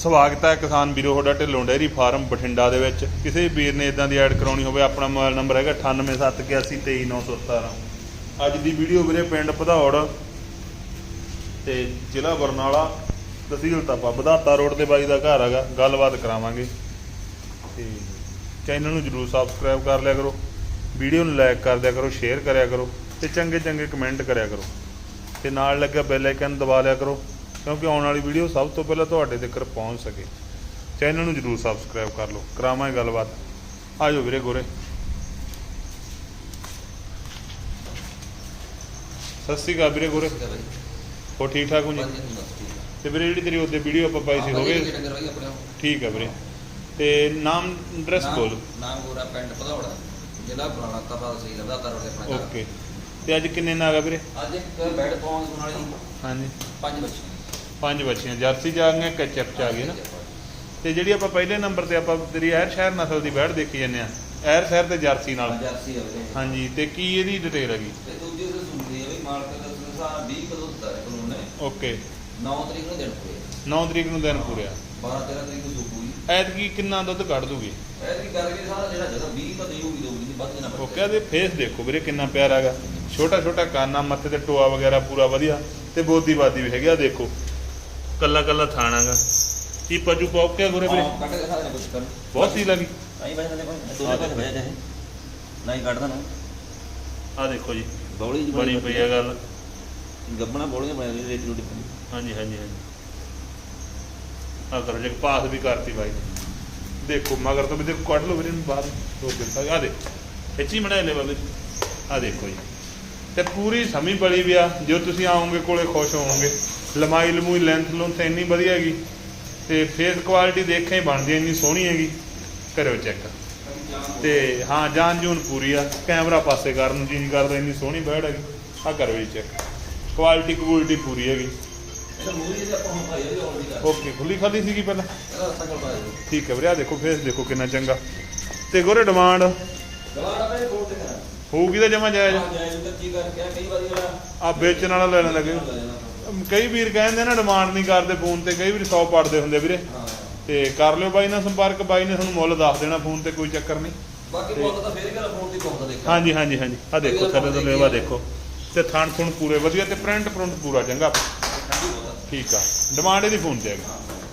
ਸਵਾਗਤ ਹੈ ਕਿਸਾਨ ਵੀਰੋ, ਤੁਹਾਡਾ ਢਿੱਲੋਂ ਡੇਅਰੀ ਫਾਰਮ ਬਠਿੰਡਾ ਦੇ ਵਿੱਚ। ਕਿਸੇ ਵੀਰ ਨੇ ਇਦਾਂ ਦੀ ਐਡ ਕਰਾਉਣੀ ਹੋਵੇ, ਆਪਣਾ ਮੋਬਾਈਲ ਨੰਬਰ ਹੈਗਾ 9871823917 ਅੱਜ ਦੀ ਵੀਡੀਓ ਵੀਰੇ ਪਿੰਡ ਭਦੌੜ ਤੇ ਜ਼ਿਲ੍ਹਾ ਬਰਨਾਲਾ ਤਹਿਸੀਲ ਤਾਪਾ ਵਧਾਤਾ ਰੋਡ ਤੇ ਬਾਈ ਦਾ ਘਰ ਹੈਗਾ, ਗੱਲਬਾਤ ਕਰਾਵਾਂਗੇ। ਤੇ ਚੈਨਲ ਨੂੰ ਜਰੂਰ ਸਬਸਕ੍ਰਾਈਬ ਕਰ ਲਿਆ ਕਰੋ, ਵੀਡੀਓ ਨੂੰ ਲਾਈਕ ਕਰ ਦਿਆ ਕਰੋ, ਸ਼ੇਅਰ ਕਰਿਆ ਕਰੋ ਤੇ ਚੰਗੇ ਚੰਗੇ ਕਮੈਂਟ ਕਰਿਆ ਕਰੋ। ਤੇ ਨਾਲ ਲੱਗਿਆ ਬੈਲ ਆਈਕਨ ਦਬਾ ਲਿਆ ਕਰੋ। ਕਿਉਂਕਿ ਆਉਣ ਵਾਲੀ ਵੀਡੀਓ ਸਭ ਤੋਂ ਪਹਿਲਾਂ ਤੁਹਾਡੇ ਤੱਕ ਪਹੁੰਚ ਸਕੇ। ਚੈਨਲ ਨੂੰ ਜਰੂਰ ਸਬਸਕ੍ਰਾਈਬ ਕਰ ਲਓ। ਕਰਾਵਾਂਗੇ ਗੱਲਬਾਤ। ਆਜੋ ਵੀਰੇ ਗੋਰੇ। ਸਤਿ ਸ਼੍ਰੀ ਅਕਾਲ ਵੀਰੇ ਗੋਰੇ। ਹੋ ਠੀਕ ਠਾਕ ਹੋ ਜੀ? ਤੇ ਵੀਰੇ ਜਿਹੜੀ ਤੇਰੀ ਉਹਦੇ ਵੀਡੀਓ ਆਪਾਂ ਪਾਈ ਸੀ ਹੋ ਗਏ ਠੀਕ ਹੈ ਵੀਰੇ। ਤੇ ਨਾਮ ਐਡਰੈਸ ਬੋਲ ਨਾਮ ਗੋਰਾ ਪਿੰਡ ਭਦੌੜਾ ਜ਼ਿਲ੍ਹਾ ਪੁਰਾਣਾ ਤਪਾ ਸਹੀ ਲੱਗਦਾ ਤਰ ਕੇ ਆਪਣਾ। ਓਕੇ। ਤੇ ਅੱਜ ਕਿੰਨੇ ਨਾਗ ਆ ਵੀਰੇ? ਅੱਜ ਇੱਕ ਬੈਡ ਪੌਂਸ ਵਾਲੀ। ਹਾਂਜੀ। ਪੰਜ ਬੱਚੇ। ਪੰਜ ਬੱਚੀਆਂ ਜਰਸੀ ਆ ਗਈਆਂ ਕੈਚਪ ਚ ਆ ਗਈ ਨਾ। ਤੇ ਜਿਹੜੀ ਆਪਾਂ ਪਹਿਲੇ ਨੰਬਰ ਤੇ ਆਪਾਂ ਤੇਰੀ ਐਰ ਸ਼ਹਿਰ ਨਸਲ ਦੀ ਬੈੜ ਦੇਖੀ ਜੰਨੇ ਆ ਐਰ ਸ਼ਹਿਰ ਤੇ ਜਰਸੀ ਨਾਲ। ਜਰਸੀ ਆ ਵੀਰੇ। ਹਾਂਜੀ ਤੇ ਕੀ ਇਹਦੀ ਡਿਟੇਲ ਹੈਗੀ? ਤੇ ਦੂਜੀ ਉਹਦੇ ਸੁਣਦੀ ਹੈ ਵੀ ਮਾਲਕ ਦਾ ਸੰਸਾਰ 20 ਕਿਲੋ ਦਿੱਤਾ ਹੈ ਕਾਨੂੰਨ ਨੇ। ਓਕੇ। 9 ਤਰੀਕ ਨੂੰ ਦਿਨ ਪੂਰੇ। 9 ਤਰੀਕ ਨੂੰ ਦਿਨ ਪੂਰਿਆ 12 13 ਤਰੀਕ ਨੂੰ ਸੁਪੂਈ ਐਤਕੀ ਕਿੰਨਾ ਦੁੱਧ ਕੱਢ ਦੂਗੀ? ਐਤਕੀ ਕਰਕੇ ਸਾਰਾ ਜਿਹੜਾ ਜਦੋਂ 20 ਤਾਂ ਦੇਊਗੀ ਦੇਊਗੀ ਨਹੀਂ ਵੱਧ ਨਾ ਓਕੇ ਇਹਦੇ ਫੇਸ ਦੇਖੋ ਵੀਰੇ ਕਿੰਨਾ ਪਿਆਰਾ ਹੈਗਾ। ਛੋਟਾ ਛੋਟਾ ਕਾਨਾ ਮੱਥੇ ਤੇ ਟੋਆ ਵਗੈਰਾ ਪੂਰਾ ਵਧੀਆ। ਤੇ ਬੋਦੀ ਬਾਦੀ ਵੀ ਹੈਗੀ ਆ ਦੇਖੋ। ਕੱਲਾ ਕੱਲਾ ਥਾਣਾਗਾ। ਕੀ ਪਜੂ ਗੁਰੇ ਵੀਰੇ? ਕੱਢ ਕੇ ਸਾਰਾ ਕੁਝ ਕਰ ਬਹੁਤ ਸੀ ਲੱਗੀ। ਦੋਨੇ ਭੇਜ ਨਹੀਂ ਕੱਢਦਾ ਨਾ ਆ ਦੇਖੋ ਜੀ। ਬੌਲੀ ਜੀ ਬਣੀ ਪਈ ਹੈ ਗੱਲ। ਗੱਬਣਾ ਬੌਲੀਆਂ ਬਣਾ ਲਈ ਰੇਟੀ ਰੋਟੀ। ਹਾਂਜੀ ਹਾਂਜੀ ਹਾਂਜੀ। ਆ ਕਰੋ ਜੇ ਪਾਸ ਵੀ ਕਰਤੀ ਬਾਈ। ਦੇਖੋ ਮਗਰ ਤੋਂ ਵੀ ਦੇਖੋ ਕੱਢ ਲਓ ਵੀਰੇ ਨੂੰ ਬਾਹਰ। ਰੋਕ ਦਿੱਤਾ। ਆ ਦੇ ਖਿੱਚੀ ਮੜਾ ਲੈ ਬਾਬੇ ਆ ਦੇਖੋ ਜੀ। ਤੇ ਪੂਰੀ ਸਮੀ ਬੜੀ ਵੀ ਆ ਜੋ ਤੁਸੀਂ ਆਓਗੇ ਕੋਲੇ ਖੁਸ਼ ਹੋਵੋਗੇ। ਲੰਮਾਈ ਲਮੂਈ ਲੈਂਥ ਲੁੰਥ ਇੰਨੀ ਵਧੀਆ ਹੈਗੀ ਤੇ ਫੇਸ ਕੁਆਲਿਟੀ ਦੇਖੇ ਹੀ ਬਣਦੀ ਇੰਨੀ ਸੋਹਣੀ ਹੈਗੀ। ਕਰਿਓ ਚੈੱਕ ਤੇ ਹਾਂ ਜਾਨ ਜੂਨ ਪੂਰੀ ਆ ਕੈਮਰਾ ਪਾਸੇ ਕਰਨ ਨੂੰ ਜੀ ਕਰਦਾ ਇੰਨੀ ਸੋਹਣੀ ਬੈੜ ਹੈਗੀ। ਆ ਕਰੋ ਜੀ ਚੈੱਕ ਕੁਆਲਿਟੀ ਕੁਆਲਿਟੀ ਪੂਰੀ ਹੈਗੀ। ਓਕੇ ਖੁੱਲੀ ਖਾਲੀ ਸੀਗੀ ਪਹਿਲਾਂ? ਠੀਕ ਹੈ ਵੀਰੇ ਆ ਦੇਖੋ ਫੇਸ ਦੇਖੋ ਕਿੰਨਾ ਚੰਗਾ। ਤੇ ਗੋਰੇ ਡਿਮਾਂਡ ਹੋਊਗੀ ਤਾਂ ਜਮਾ ਜਾਇਜ਼। ਤਾਂ ਕਈ ਵਾਰੀ ਜਿਹੜਾ ਆ ਵੇਚਣ ਵਾਲਾ ਲੈਣ ਲੱਗੇ। ਕਈ ਵੀਰ ਕਹਿੰਦੇ ਨਾ ਡਿਮਾਂਡ ਨਹੀਂ ਕਰਦੇ ਫੋਨ ਤੇ ਕਈ ਵੀਰ 100 ਪੜਦੇ ਹੁੰਦੇ ਵੀਰੇ। ਤੇ ਕਰ ਲਿਓ ਬਾਈ ਨਾਲ ਸੰਪਰਕ ਬਾਈ ਨੇ ਤੁਹਾਨੂੰ ਮੁੱਲ ਦੱਸ ਦੇਣਾ ਫੋਨ ਤੇ ਕੋਈ ਚੱਕਰ ਨਹੀਂ। ਬਾਕੀ ਬਹੁਤ ਤਾਂ ਫੇਰ ਕਰ ਫੋਨ ਦੀ ਪਹੁੰਚਦਾ ਦੇਖ ਹਾਂਜੀ ਹਾਂਜੀ ਹਾਂਜੀ। ਆ ਦੇਖੋ ਥੱਲੇ ਤੋਂ ਲੈਵਾ ਦੇਖੋ। ਤੇ ਥਣ ਥੁਣ ਪੂਰੇ ਵਧੀਆ ਤੇ ਪ੍ਰਿੰਟ ਪ੍ਰਿੰਟ ਪੂਰਾ ਚੰਗਾ। ਠੀਕ ਆ। ਡਿਮਾਂਡ ਇਹਦੀ ਫੋਨ ਤੇ ਹੈਗੀ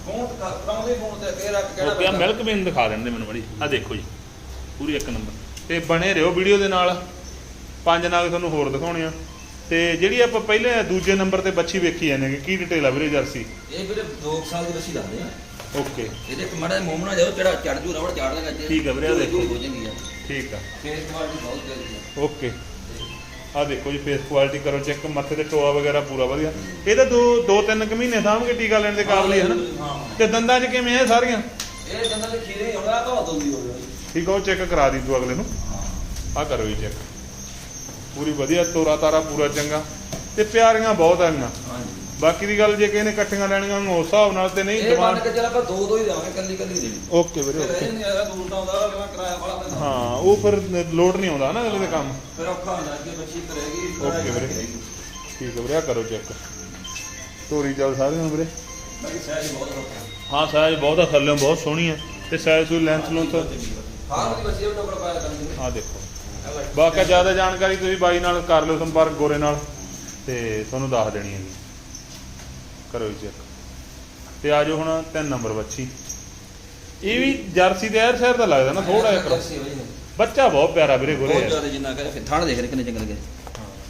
ਫੋਨ ਕਰਾਉਂਦੇ ਫੋਨ ਤੇ ਫੇਰ ਆ ਕਿਹੜਾ ਓਕੇ ਮਿਲਕ ਬੀਨ ਦਿਖਾ ਦਿੰਦੇ ਮੈਨੂੰ ਬੜੀ। ਆ ਦੇਖੋ ਜੀ ਪੂਰੀ ਇੱਕ ਨੰਬਰ ਤੇ ਬਣੇ ਰਹੋ ਵੀਡੀਓ ਦੇ ਨਾਲ। ਪੰਜ ਨਾਗ ਤੁਹਾਨੂੰ ਹੋਰ ਦਿਖਾਉਣੇ ਆ। ਤੇ ਜਿਹੜੀ ਆਪਾਂ ਪਹਿਲੇ ਦੂਜੇ ਨੰਬਰ ਤੇ ਬੱਚੀ ਵੇਖੀ ਜਾਂਦੇ ਕਿ ਕੀ ਡਿਟੇਲ ਆ ਵੀਰੇ ਜਰਸੀ? ਇਹ ਵੀਰੇ 2 ਸਾਲ ਦੀ ਬੱਚੀ ਲੱਗਦੇ ਆ। ਓਕੇ ਇਹਦੇ ਇੱਕ ਮੜਾ ਮੋਮਣਾ ਜਾਓ ਜਿਹੜਾ ਚੜ ਜੂ ਰਵੜ ਚੜ ਜੇ। ਠੀਕ ਆ ਵੀਰੇ, ਆਹ ਦੇਖੋ। ਹੋ ਜਾਂਦੀ ਆ ਠੀਕ ਆ। ਫੇਸ ਕੁਆਲਿਟੀ ਬਹੁਤ ਜਲਦੀ ਆ। ਓਕੇ ਆ ਦੇਖੋ ਜੀ ਫੇਸ ਕੁਆਲਿਟੀ ਕਰੋ ਚੈੱਕ ਮੱਥੇ ਤੇ ਟੋਆ ਵਗੈਰਾ ਪੂਰਾ ਵਧੀਆ। ਇਹ ਤਾਂ ਦੋ ਦੋ ਤਿੰਨ ਕੁ ਮਹੀਨੇ ਕੇ ਟੀਕਾ ਲੈਣ ਦੇ ਕਾਬਲ ਹੀ ਹੈ ਨਾ ਹਾਂ। ਤੇ ਦੰਦਾਂ 'ਚ ਕਿਵੇਂ ਹੈ ਸਾਰੀਆਂ? ਇਹ ਦੰਦਾਂ ਦੇ ਖੀਰੇ ਹੋਣਾ ਤਾਂ ਦੋਂਦੀ ਹੋ ਜਾਣੀ ਠੀਕ ਆ ਉਹ ਚੈੱਕ ਕਰਾ ਦੀ ਤੂੰ ਅਗਲੇ ਨੂੰ। ਆ ਕਰੋ ਜੀ ਚੈੱਕ ਪੂਰੀ ਵਧੀਆ ਤੋਰਾ ਤਾਰਾ ਪੂਰਾ ਚੰਗਾ। ਤੇ ਪਿਆਰੀਆਂ ਬਹੁਤ ਆਈਆਂ ਹਾਂਜੀ। ਬਾਕੀ ਦੀ ਗੱਲ ਜੇ ਕਿਸੇ ਨੇ ਇਕੱਠੀਆਂ ਲੈਣੀਆਂ ਉਸ ਹਿਸਾਬ ਨਾਲ ਤੇ ਨਹੀਂ ਇਹ ਮੰਨ ਕੇ ਚੱਲ ਆਪਾਂ ਦੋ ਦੋ ਹੀ ਦੇਵਾਂਗੇ ਕੱਲੀ ਕੱਲੀ ਦੇਣੀ ਓਕੇ ਵੀਰੇ ਓਕੇ। ਨਹੀਂ ਆਇਆ ਦੂਰ ਤਾਂ ਆਉਂਦਾ ਅਗਲਾ ਕਿਰਾਇਆ ਵਾਲਾ ਪੈਂਦਾ ਹਾਂ ਉਹ ਫਿਰ ਲੋਡ ਨਹੀਂ ਆਉਂਦਾ ਨਾ ਅਗਲੇ ਦੇ ਕੰਮ। ਫਿਰ ਔਖਾ ਹੁੰਦਾ ਕਿ ਬੱਚੀ ਕਰੇਗੀ ਓਕੇ ਵੀਰੇ। ਠੀਕ ਹੈ ਵੀਰੇ ਕਰੋ ਚੈੱਕ ਤੋਰੀ ਚੱਲ ਸਾਰਿਆਂ ਨੂੰ ਵੀਰੇ। ਬਾਕੀ ਸਾਈਜ਼ ਬਹੁਤ ਔਖਾ ਹਾਂ। ਸਾਈਜ਼ ਬਹੁਤ ਆ ਥੱਲੇ ਬਹੁਤ ਸੋਹਣੀ ਹੈ ਤੇ ਸਾਈਜ਼ ਸੂ ਲੈਂਥ ਲੁੰਥ ਹਾਂ ਦੀ ਬੱਚੀ ਉਹ ਟੋਕਰਾ ਪਾਇਆ ਕਰਾਂਗੇ ਆ ਦੇਖੋ। ਬਾਕੀ ਜ਼ਿਆਦਾ ਜਾਣਕਾਰੀ ਤੁਸੀਂ ਬਾਈ ਨਾਲ ਕਰ ਲਿਓ ਸੰਪਰਕ ਗੋਰੇ ਨਾਲ ਤੇ ਤੁਹਾਨੂੰ ਦੱਸ ਦੇਣੀ ਹੈ ਜੀ। ਕਰੋ ਜੀ ਚੈੱਕ। ਤੇ ਆ ਜਾਓ ਹੁਣ ਤਿੰਨ ਨੰਬਰ ਬੱਚੀ ਇਹ ਵੀ ਜਰਸੀ ਦੇ ਐਰ ਸ਼ਹਿਰ ਦਾ ਲੱਗਦਾ ਨਾ ਥੋੜਾ ਜਿਹਾ ਕਰੋ। ਨੇ। ਬੱਚਾ ਬਹੁਤ ਪਿਆਰਾ ਵੀਰੇ ਗੋਰੇ ਬਹੁਤ ਜ਼ਿਆਦਾ ਜਿੰਨਾ ਕਹੇ ਫਿਰ ਥਾਣ ਦੇਖ ਰਹੇ ਕਿੰਨੇ ਚੰਗੇ ਲੱਗੇ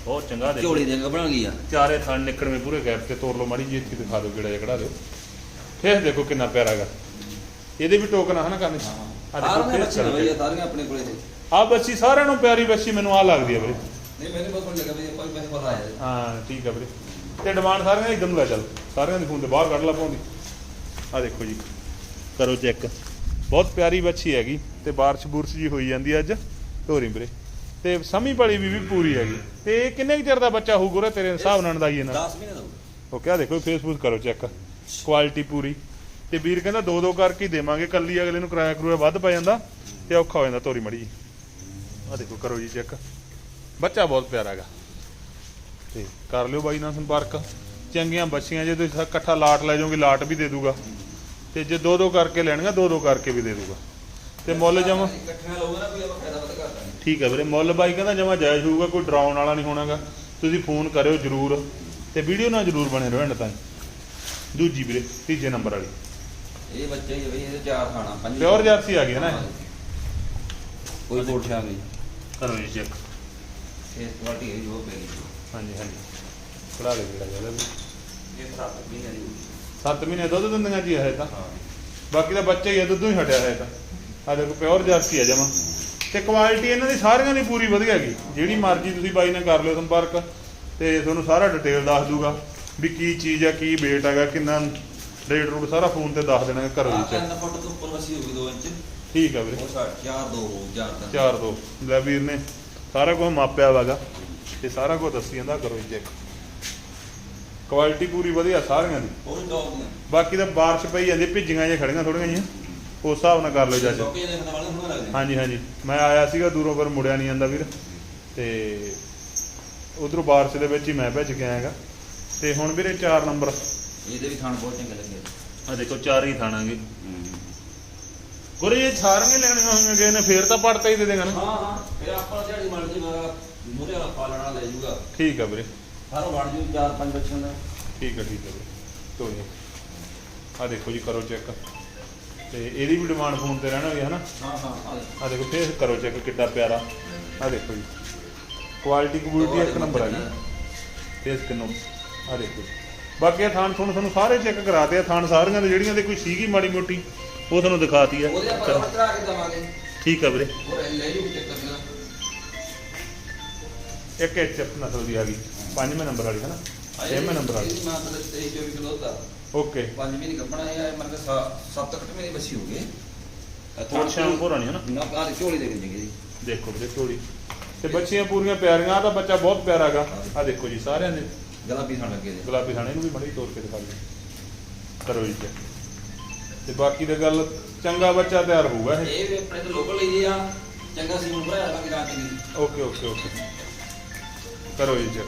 ਬਹੁਤ ਚੰਗਾ ਦੇਖੋ। ਝੋਲੀ ਦੇ ਬਣਾ ਗਈ ਆ? ਚਾਰੇ ਥਣ ਨਿਕੜਵੇਂ ਪੂਰੇ ਗੈਪ ਤੇ ਤੋੜ ਲਓ ਮਾੜੀ ਜਿਹੀ ਇੱਥੇ ਦਿਖਾ ਦਿਓ ਕਿਹੜਾ ਜਿਹਾ ਕਢਾ ਦਿਓ। ਫੇਸ ਦੇਖੋ ਕਿੰਨਾ ਪਿਆਰਾ ਗਾ ਇਹਦੇ ਵੀ ਟੋਕਨ ਆ ਨਾ ਕਰਨੇ। ਆ ਸਾਰੀਆਂ ਦੇਖੋ ਫੇਸ ਬਈ ਸਾਰੀਆਂ ਆਪਣੇ ਕੋਲੇ ਨੇ। ਆ ਬੱਚੀ ਸਾਰਿਆਂ ਨੂੰ ਪਿਆਰੀ ਬੱਚੀ ਮੈਨੂੰ ਆ ਲੱਗਦੀ ਆ ਵੀਰੇ। ਨਹੀਂ ਮੈਨੂੰ ਬਹੁਤ ਵਧੀਆ ਲੱਗਾ ਵੀ ਆਪਾਂ ਮੈਨੂੰ ਪਤਾ ਆਇਆ। ਹਾਂ ਠੀਕ ਆ ਵੀਰੇ। ਤੇ ਡਿਮਾਂਡ ਸਾਰਿਆਂ ਦੀ ਇੱਕਦਮ ਲੈ ਚੱਲ। ਸਾਰਿਆਂ ਦੇ ਫੋਨ ਤੇ ਬਾਹਰ ਕੱਢ ਲਾ ਪਾਉਂਦੀ ਆ ਦੇਖੋ ਜੀ ਕਰੋ ਚੈੱਕ ਬਹੁਤ ਪਿਆਰੀ ਬੱਚੀ ਹੈਗੀ ਤੇ ਬਾਰਿਸ਼ ਬੁਰਸ਼ ਜੀ ਹੋਈ ਜਾਂਦੀ ਅੱਜ। ਢੋਰੀ ਵੀਰੇ। ਤੇ ਸਮੀ ਵਾਲੀ ਵੀ ਵੀ ਪੂਰੀ ਹੈਗੀ। ਤੇ ਇਹ ਕਿੰਨੇ ਚਿਰ ਦਾ ਬੱਚਾ ਹੋਊ ਗੁਰੇ ਤੇਰੇ ਹਿਸਾਬ ਨਾਲ ਅੰਦਾਜ਼ੇ ਨਾਲ 10 ਮਹੀਨੇ ਦਾ। ਓਕੇ ਆ ਦੇਖੋ ਫੇਸਬੁੱਕ ਕਰੋ ਚੈੱਕ ਕੁਆਲਿਟੀ ਪੂਰੀ। ਤੇ ਵੀਰ ਕਹਿੰਦਾ ਦੋ ਦੋ ਕਰਕੇ ਦੇਵਾਂਗੇ। ਕੱਲੀ ਅਗਲੇ ਨੂੰ ਕਿਰਾਇਆ ਕਰੂਆ ਵੱਧ ਪੈ ਜਾਂਦਾ ਤੇ ਔਖਾ ਹੋ ਜਾਂਦਾ ਤੋਰੀ ਮੜੀ ਜੀ ਆ ਦੇਖੋ ਕਰੋ ਜੀ ਚੈੱਕ ਬੱਚਾ ਬਹੁਤ ਪਿਆਰਾ ਹੈਗਾ। ਤੇ ਕਰ ਲਿਓ ਬਾਈ ਨਾਲ ਸੰਪਰਕ। ਚੰਗੀਆਂ ਬੱਚੀਆਂ ਜੇ ਤੁਸੀਂ ਇਕੱਠਾ ਲਾਟ ਲੈ ਜਾਓਗੇ ਲਾਟ ਵੀ ਦੇ ਦੂਗਾ। ਤੇ ਜੇ ਦੋ ਦੋ ਕਰਕੇ ਲੈਣੀਆਂ ਦੋ ਦੋ ਕਰਕੇ ਵੀ ਦੇ ਦੂਗਾ। ਤੇ ਮੁੱਲ ਜਮਾ ਇਕੱਠੀਆਂ ਲਊਗਾ ਨਾ ਕੋਈ ਆਪਾਂ ਫਾਇਦਾ ਵੱਧ ਕਰ ਦਾਂਗੇ ਠੀਕ ਹੈ ਵੀਰੇ ਮੁੱਲ ਬਾਈ ਕਹਿੰਦਾ ਜਮਾ ਜਾਇਜ਼ ਹੋਊਗਾ ਕੋਈ ਡਰਾਉਣ ਵਾਲਾ ਨਹੀਂ ਹੋਣਾਗਾ। ਤੁਸੀਂ ਫੋਨ ਕਰਿਓ ਜਰੂਰ। ਤੇ ਵੀਡੀਓ ਨਾਲ ਜਰੂਰ ਬਣੇ ਰਹੋ ਐਂਡ ਤਾਈਂ। ਦੂਜੀ ਵੀਰੇ ਤੀਜੇ ਨੰਬਰ ਵਾਲੀ। ਇਹ ਬੱਚੇ ਹੀ ਆ ਬਈ ਇਹਦੇ ਚਾਰ ਖਾਣਾ ਪੰਜ ਪਿਓਰ ਜਰਸੀ ਆ ਗਈ ਹੈ ਨਾ? ਕੋਈ ਕੋਠਿਆ ਨਹੀਂ। ਕਰੋ ਜੀ ਚੈੱਕ ਇਸ ਕੁਆਲਿਟੀ ਹੈ ਜੋ ਪਈ ਹਾਂਜੀ ਹਾਂਜੀ। ਖੜਾ ਦੇ ਜਿਹੜਾ ਗੱਲ ਇਹ ਖਰਾਬ ਨਹੀਂ ਹੈ 7 ਮਹੀਨੇ ਦੁੱਧ ਦਿੰਦੀਆਂ ਜੀ ਇਹ ਤਾਂ। ਹਾਂ ਬਾਕੀ ਤਾਂ ਬੱਚੇ ਹੀ ਆ ਦੁੱਧੋਂ ਹੀ ਹਟਿਆ ਹੈ ਤਾਂ। ਆ ਦੇਖੋ ਪਿਓਰ ਜਰਸੀ ਆ ਜਮਾ। ਤੇ ਕੁਆਲਿਟੀ ਇਹਨਾਂ ਦੀ ਸਾਰੀਆਂ ਦੀ ਪੂਰੀ ਵਧੀਆ ਹੈਗੀ। ਜਿਹੜੀ ਮਰਜ਼ੀ ਤੁਸੀਂ ਬਾਈ ਨਾਲ ਕਰ ਲਿਓ ਸੰਪਰਕ ਤੇ ਤੁਹਾਨੂੰ ਸਾਰਾ ਡਿਟੇਲ ਦੱਸ ਦੂਗਾ ਵੀ ਕੀ ਚੀਜ਼ ਆ ਕੀ weight ਹੈਗਾ ਕਿੰਨਾ ਰੇਟ ਰੂਟ ਸਾਰਾ ਫੋਨ ਤੇ ਦੱਸ ਦੇਣਾ ਆਹ ਜੀ ਚੈੱਕ ਤਿੰਨ ਫੁੱਟ ਤੋਂ ਉੱਪਰ ਵਸੀ ਹੋਊਗੀ 2 ਇੰਚ। ਠੀਕ ਆ ਵੀਰੇ। ਉਹ ਚਾਰ ਦੋ ਲੈ ਵੀਰ ਨੇ ਸਾਰਾ ਕੁਝ ਮਾਪਿਆ ਵਾਗਾ ਤੇ ਸਾਰਾ ਕੁਝ ਦੱਸੀ ਜਾਂਦਾ ਕਰੋ ਜੀ ਚੈੱਕ ਕੁਆਲਿਟੀ ਪੂਰੀ ਵਧੀਆ ਸਾਰੀਆਂ ਦੀ। ਉਹ ਡੌਗ ਦੀਆਂ ਬਾਕੀ ਤਾਂ ਬਾਰਿਸ਼ ਪਈ ਜਾਂਦੀ ਭਿੱਜੀਆਂ ਜਿਹੀਆਂ ਖੜੀਆਂ ਥੋੜੀਆਂ ਜਿਹੀਆਂ। ਉਸ ਹਿਸਾਬ ਨਾਲ ਕਰ ਲਓ ਜੱਜ ਹਾਂਜੀ ਹਾਂਜੀ। ਮੈਂ ਆਇਆ ਸੀਗਾ ਦੂਰੋਂ ਪਰ ਮੁੜਿਆ ਨਹੀਂ ਜਾਂਦਾ ਵੀਰ। ਤੇ ਉਧਰੋਂ ਬਾਰਿਸ਼ ਦੇ ਵਿੱਚ ਹੀ ਮੈਂ ਭੱਜ ਕੇ ਆਇਆਗਾ। ਤੇ ਹੁਣ ਵੀਰੇ 4 ਨੰਬਰ। ਇਹਦੇ ਵੀ ਖਾਣ ਬਹੁਤ ਚੰਗੇ ਲੱਗੇ। ਆ ਦੇਖੋ ਚਾਰ ਹੀ ਥਾਣਾਂਗੇ ਗੁਰੇ ਇਹ ਸਾਰੀਆਂ ਲੈਣੀਆਂ ਹੋਈਆਂ ਗਏ ਨੇ ਫੇਰ ਤਾਂ ਪੜਤਾ ਹੀ ਦੇ ਦੇਗਾ ਨਾ। ਹਾਂ ਹਾਂ ਫਿਰ ਆਪਾਂ ਜਿਹੜੀ ਮਰਜ਼ੀ ਮਾਰਾ ਮੂਰੇ ਵਾਲਾ ਪਾਲਣਾ ਲੈ ਜਾਊਗਾ ਠੀਕ ਆ ਵੀਰੇ। ਸਾਰਾ ਬਣ ਜੂ ਚਾਰ ਪੰਜ ਬੱਚਿਆਂ ਦਾ। ਠੀਕ ਆ ਠੀਕ ਆ ਵੀਰੇ। ਕੋਈ ਨਹੀਂ ਆ ਦੇਖੋ ਜੀ ਕਰੋ ਚੈੱਕ। ਤੇ ਇਹਦੀ ਵੀ ਡਿਮਾਂਡ ਫੋਨ ਤੇ ਰਹਿਣਾ ਹੋਈ ਹੈ ਨਾ ਹਾਂ ਹਾਂ ਆ ਦੇਖੋ ਫੇਰ ਕਰੋ ਚੈੱਕ ਕਿੱਡਾ ਪਿਆਰਾ। ਆ ਦੇਖੋ ਜੀ। ਕੁਆਲਿਟੀ ਕੁਆਲਿਟੀ ਇੱਕ ਨੰਬਰ ਆ ਜੀ। ਫੇਸ ਕਿੰਨੋ ਆ ਦੇਖੋ। ਬਾਕੀ ਇਹ ਥਾਣ ਤੁਹਾਨੂੰ ਤੁਹਾਨੂੰ ਸਾਰੇ ਚੈੱਕ ਕਰਾਤੇ ਆ। ਥਾਣ ਸਾਰੀਆਂ ਦੇ ਜਿਹੜੀਆਂ ਦੇ ਕੋਈ ਸੀਗੀ ਮਾੜੀ ਮੋਟੀ। ਉਹ ਤੁਹਾਨੂੰ ਦਿਖਾਤੀ ਆ ਉਹਦੇ ਆਪਾਂ ਚਲੋ, ਰਬੜ ਚੜਾ ਕੇ ਦਵਾਂਗੇ। ਠੀਕ ਆ ਵੀਰੇ। ਉਹ ਲੈ ਜੂ ਚੱਕਰ ਨਾ। ਇੱਕ ਨਸਲ ਦੀ ਆ ਗਈ। ਪੰਜਵੇਂ ਨੰਬਰ ਵਾਲੀ ਹੈ ਨਾ? ਛੇਵੇਂ ਨੰਬਰ ਵਾਲੀ। ਮਤਲਬ 23 24 ਕਿਲੋ ਦਾ। ਓਕੇ। ਪੰਜ ਮਹੀਨੇ ਕੱਪਣਾ ਇਹ ਮਤਲਬ 7 8 ਮਹੀਨੇ ਬੱਸੀ ਹੋ ਗਏ ਥੋੜੀ ਸ਼ਾਮ ਪੁਰਾਣੀ ਹੈ ਨਾ? ਨਾ ਕਾਹ ਝੋਲੀ ਦੇ ਦਿੰਦੇ ਜੀ ਦੇਖੋ ਵੀਰੇ ਥੋੜੀ ਤੇ ਬੱਚੀਆਂ ਪੂਰੀਆਂ ਪਿਆਰੀਆਂ ਆ ਤਾਂ ਬੱਚਾ ਬਹੁਤ ਪਿਆਰਾ ਆ ਦੇਖੋ ਜੀ ਸਾਰਿਆਂ ਦੇ। ਗਲਾਬੀ ਖਾਣ ਲੱਗੇ ਜੀ। ਗੁਲਾਬੀ ਥਾਣੇ ਨੂੰ ਵੀ ਬੜੀ ਤੋੜ ਕੇ ਦਿਖਾ ਦਿਓ। ਕਰੋ ਜੀ check। ਤੇ ਬਾਕੀ ਦੀ ਗੱਲ ਚੰਗਾ ਬੱਚਾ ਤਿਆਰ ਹੋਊਗਾ ਇਹ। ਇਹ ਵੀ ਆਪਣੇ ਤੋਂ ਲੋਕਲ ਲਈ ਆ ਚੰਗਾ ਸੀ ਹੁਣ ਭਰਾਇਆ ਬਾਕੀ ਰਾਤ ਦੀ ਓਕੇ ਓਕੇ ਓਕੇ। ਕਰੋ ਜੀ ਚੈੱਕ।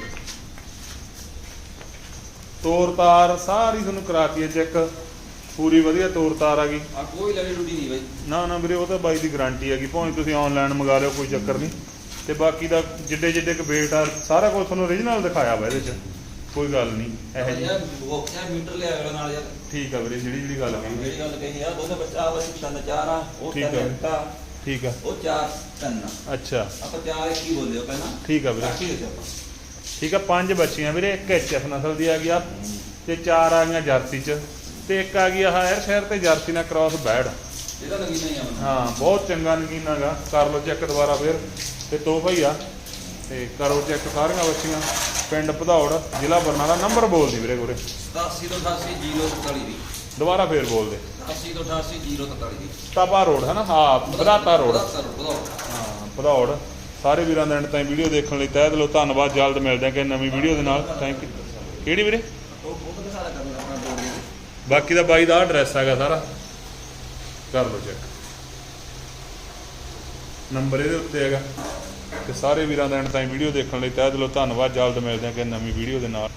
ਤੋਰ ਤਾਰ ਸਾਰੀ ਤੁਹਾਨੂੰ ਕਰਾਤੀ ਹੈ ਚੈੱਕ। ਪੂਰੀ ਵਧੀਆ ਤੋਰ ਤਾਰ ਆ ਗਈ। ਆ ਕੋਈ ਲੜੀ ਲੁੱਡੀ ਨਹੀਂ ਬਾਈ। ਨਾ ਨਾ ਵੀਰੇ ਉਹ ਤਾਂ ਬਾਈ ਦੀ ਗਾਰੰਟੀ ਹੈਗੀ। ਭਾਵੇਂ ਤੁਸੀਂ ਆਨਲਾਈਨ ਮੰਗਾ ਲਿਓ ਕੋਈ ਚੱਕਰ ਨਹੀਂ। ਤੇ ਬਾਕੀ ਦਾ ਜਿੱਡੇ ਜਿੱਡੇ ਕ weight ਆ ਸਾਰਾ ਕੁਝ ਤੁਹਾਨੂੰ origignal ਦਿਖਾਇਆ ਵਾ ਇਹਦੇ ਚ। ਕੋਈ ਗੱਲ ਨਹੀਂ ਇਹੋ ਜੀ ਯਾਰ ਯਾਰ ਮੀਟਰ ਲਿਆ ਅਗਲੇ ਨਾਲ ਯਾਰ। ਠੀਕ ਆ ਵੀਰੇ ਜਿਹੜੀ ਜਿਹੜੀ ਗੱਲ ਕਹੀ ਮੇਰੀ ਗੱਲ ਕਹੀ ਆ ਦੋਨੇ ਬੱਚਾ ਬਸ ਛੰਦ ਚਾਰ ਆ ਉਹ ਠੀਕ ਤਿੰਨ ਆ। ਇੱਕ ਆ, ਠੀਕ ਆ। ਉਹ ਚਾਰ ਤਿੰਨ ਆ। ਅੱਛਾ। ਆਪਾਂ ਚਾਰ ਹੀ ਬੋਲਦੇ ਹੋ ਪਹਿਲਾਂ। ਠੀਕ ਆ ਵੀਰੇ। ਬਾਕੀ ਹੋ ਠੀਕ ਆ ਪੰਜ ਬੱਚੀਆਂ ਵੀਰੇ ਇੱਕ ਐਚਐਫ ਨਸਲ ਦੀ ਆ ਗਈ ਆ ਤੇ ਚਾਰ ਆ ਗਈਆਂ ਜਰਸੀ ਚ ਤੇ ਇੱਕ ਆ ਗਈ ਆ ਹਾਇਰ ਸ਼ਹਿਰ ਤੇ ਜਰਸੀ ਨਾਲ ਕ੍ਰਾਸ ਬੈਡ ਇਹਦਾ ਨਗੀਨਾ ਹੀ ਆ ਮੈਨੂੰ ਹਾਂ ਬਹੁਤ ਚੰਗਾ ਨਗੀਨਾ ਗਾ। ਕਰ ਲਓ ਚੈੱਕ ਦੁਬਾਰਾ ਫੇਰ। ਤੇ ਤੋਹਫਾ ਹੀ ਆ। ਤੇ ਕਰੋ ਚੈੱਕ ਸਾਰੀਆਂ ਬੱਚੀਆਂ। ਪਿੰਡ ਭਦੌੜ ਜ਼ਿਲ੍ਹਾ ਬਰਨਾਲਾ ਨੰਬਰ ਬੋਲਦੀ ਵੀਰੇ ਗੋਰੇ। 87 ਤੋਂ 88 043 ਦੀ। ਦੁਬਾਰਾ ਫੇਰ ਬੋਲ ਦੇ 80 ਤੋਂ 88 043 ਦੀ। ਤਾਬਾ ਰੋਡ ਹੈ ਨਾ? ਹਾਂ ਬਰਾਤਾ ਰੋਡ। ਹਾਂ ਭਦੌੜ। ਸਾਰੇ ਵੀਰਾਂ ਦਾ ਐਂਡ ਤਾਈਂ ਵੀਡੀਓ ਦੇਖਣ ਲਈ ਤਹਿ ਦਿਲੋਂ ਧੰਨਵਾਦ ਜਲਦ ਮਿਲਦੇ ਹਾਂ ਕਿ ਨਵੀਂ ਵੀਡੀਓ ਦੇ ਨਾਲ। ਥੈਂਕ ਯੂ ਕਿਹੜੀ ਵੀਰੇ? ਦੇ ਬਾਕੀ ਦਾ ਬਾਈ ਦਾ ਐਡਰੈਸ ਹੈਗਾ ਸਾਰਾ। ਕਰ ਲਓ ਚੈੱਕ ਨੰਬਰ ਇਹਦੇ ਉੱਤੇ ਹੈਗਾ। ਤੇ ਸਾਰੇ ਵੀਰਾਂ ਦਾ ਐਂਡ ਤਾਈਂ ਵੀਡੀਓ ਦੇਖਣ ਲਈ ਤਹਿ ਦਿਲੋਂ ਧੰਨਵਾਦ। ਜਲਦ ਮਿਲਦੇ ਹਾਂ ਕਿ ਨਵੀਂ ਵੀਡੀਓ ਦੇ ਨਾਲ।